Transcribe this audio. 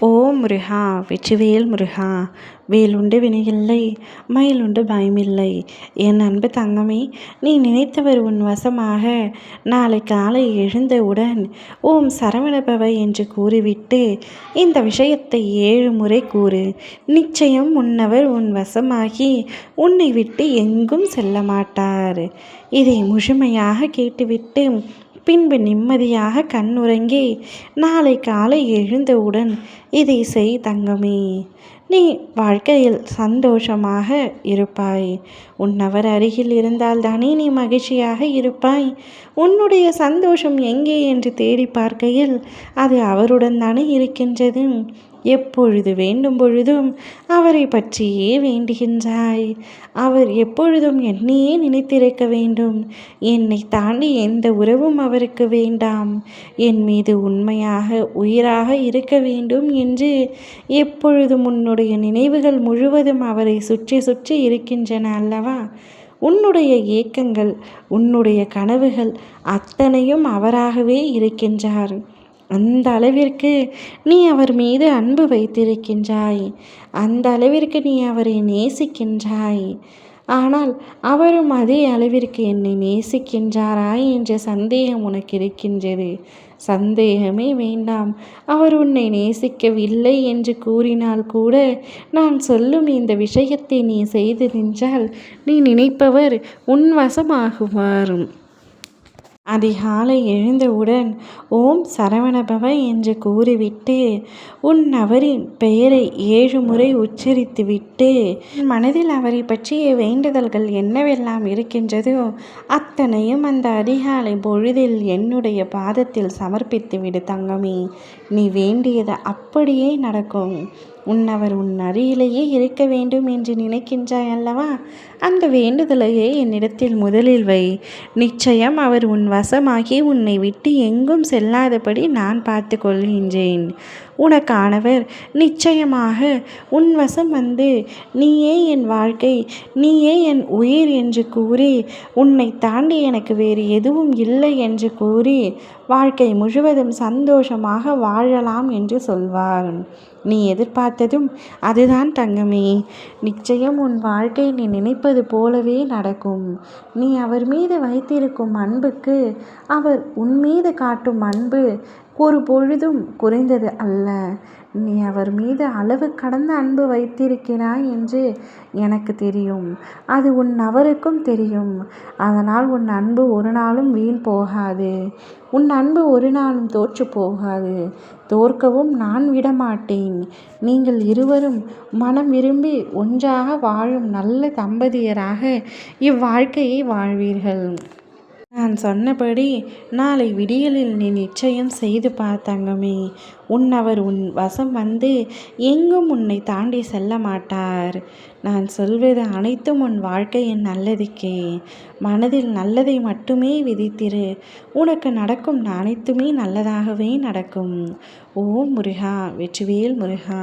ஓ முருகா வெற்றிவேல் முருகா வேலுண்டு வினையில்லை மயிலுண்டு பயமில்லை. என் அன்பு தங்கமே நீ நினைத்தவர் உன் வசமாக. நாளை காலை எழுந்தவுடன் ஓம் சரவணபவ என்று கூறிவிட்டு இந்த விஷயத்தை ஏழு முறை கூறு. நிச்சயம் உன்னவர் உன் வசமாகி உன்னை விட்டு எங்கும் செல்ல மாட்டார். இதை முழுமையாக கேட்டுவிட்டு பின்பு நிம்மதியாக கண்ணுறங்கி நாளை காலை எழுந்தவுடன் இதை செய் தங்கமே. நீ வாழ்க்கையில் சந்தோஷமாக இருப்பாய். உன்னவர் அருகில் இருந்தால் தானே நீ மகிழ்ச்சியாக இருப்பாய். உன்னுடைய சந்தோஷம் எங்கே? என்று தேடி பார்க்கையில் அது அவருடன் தானே இருக்கின்றது. எப்பொழுது வேண்டும் பொழுதும் அவரை பற்றியே வேண்டுகின்றாய். அவர் எப்பொழுதும் என்னையே நினைத்திருக்க வேண்டும். என்னை தாண்டி எந்த உறவும் அவருக்கு வேண்டாம். என் மீது உண்மையாக உயிராக இருக்க வேண்டும் என்று எப்பொழுதும் உன்னுடைய நினைவுகள் முழுவதும் அவரை சுற்றி சுற்றி இருக்கின்றன அல்லவா? உன்னுடைய ஏக்கங்கள் உன்னுடைய கனவுகள் அத்தனையும் அவராகவே இருக்கின்றார். அந்த அளவிற்கு நீ அவர் மீது அன்பு வைத்திருக்கின்றாய். அந்த அளவிற்கு நீ அவரை நேசிக்கின்றாய். ஆனால் அவரும் அதே அளவிற்கு என்னை நேசிக்கின்றாரா என்ற சந்தேகம் உனக்கு இருக்கின்றது. சந்தேகமே வேண்டாம். அவர் உன்னை நேசிக்கவில்லை என்று கூறினால் கூட நான் சொல்லும் இந்த விஷயத்தை நீ செய்து நின்றால் நீ நினைப்பவர் உன் வசமாகுவார் அதிகாலை எழுந்தவுடன் ஓம் சரவணபவ என்று கூறிவிட்டு உன் அவரின் பெயரை ஏழு முறை உச்சரித்துவிட்டு மனதில் அவரை பற்றிய வேண்டுதல்கள் என்னவெல்லாம் இருக்கின்றதோ அத்தனையும் அந்த அதிகாலை பொழுதில் என்னுடைய பாதத்தில் சமர்ப்பித்து விடு தங்கமே. நீ வேண்டியது அப்படியே நடக்கும். உன்னவர் உன் அருகிலேயே இருக்க வேண்டும் என்று நினைக்கின்றாய் அல்லவா? அந்த வேண்டுதலையே என்னிடத்தில் முதலில் வை. நிச்சயம் அவர் உன் வசமாகி உன்னை விட்டு எங்கும் செல்லாதபடி நான் பார்த்து கொள்கின்றேன். உனக்கானவர் நிச்சயமாக உன் வசம் வந்து நீயே என் வாழ்க்கை நீயே என் உயிர் என்று கூறி உன்னை தாண்டி எனக்கு வேறு எதுவும் இல்லை என்று கூறி வாழ்க்கை முழுவதும் சந்தோஷமாக வாழலாம் என்று சொல்வார். நீ எதிர்பார்த்ததும் அதுதான் தங்கமே. நிச்சயம் உன் வாழ்க்கை நீ நினைப்பது போலவே நடக்கும். நீ அவர் மீது வைத்திருக்கும் அன்புக்கு அவர் உன் மீது காட்டும் அன்பு ஒரு பொழுதும் குறைந்தது அல்ல. நீ அவர் மீது அளவு கடந்த அன்பு வைத்திருக்கிறாய் என்று எனக்கு தெரியும். அது உன் அவருக்கும் தெரியும். அதனால் உன் அன்பு ஒரு நாளும் வீண் போகாது. உன் அன்பு ஒரு நாளும் தோற்று போகாது. தோற்கவும் நான் விடமாட்டேன். நீங்கள் இருவரும் மனம் விரும்பி ஒன்றாக வாழும் நல்ல தம்பதியராக இவ்வாழ்க்கையை வாழ்வீர்கள். நான் சொன்னபடி நாளை விடியலில் நீ நிச்சயம் செய்து பார்த்தங்கமே உன் அவர் உன் வசம் வந்து எங்கும் உன்னை தாண்டி செல்ல மாட்டார். நான் சொல்வது அனைத்தும் உன் வாழ்க்கையின் நல்லதுக்கே. மனதில் நல்லதை மட்டுமே விதித்திரு. உனக்கு நடக்கும் அனைத்துமே நல்லதாகவே நடக்கும். ஓ முருகா வெற்றிவேல் முருகா.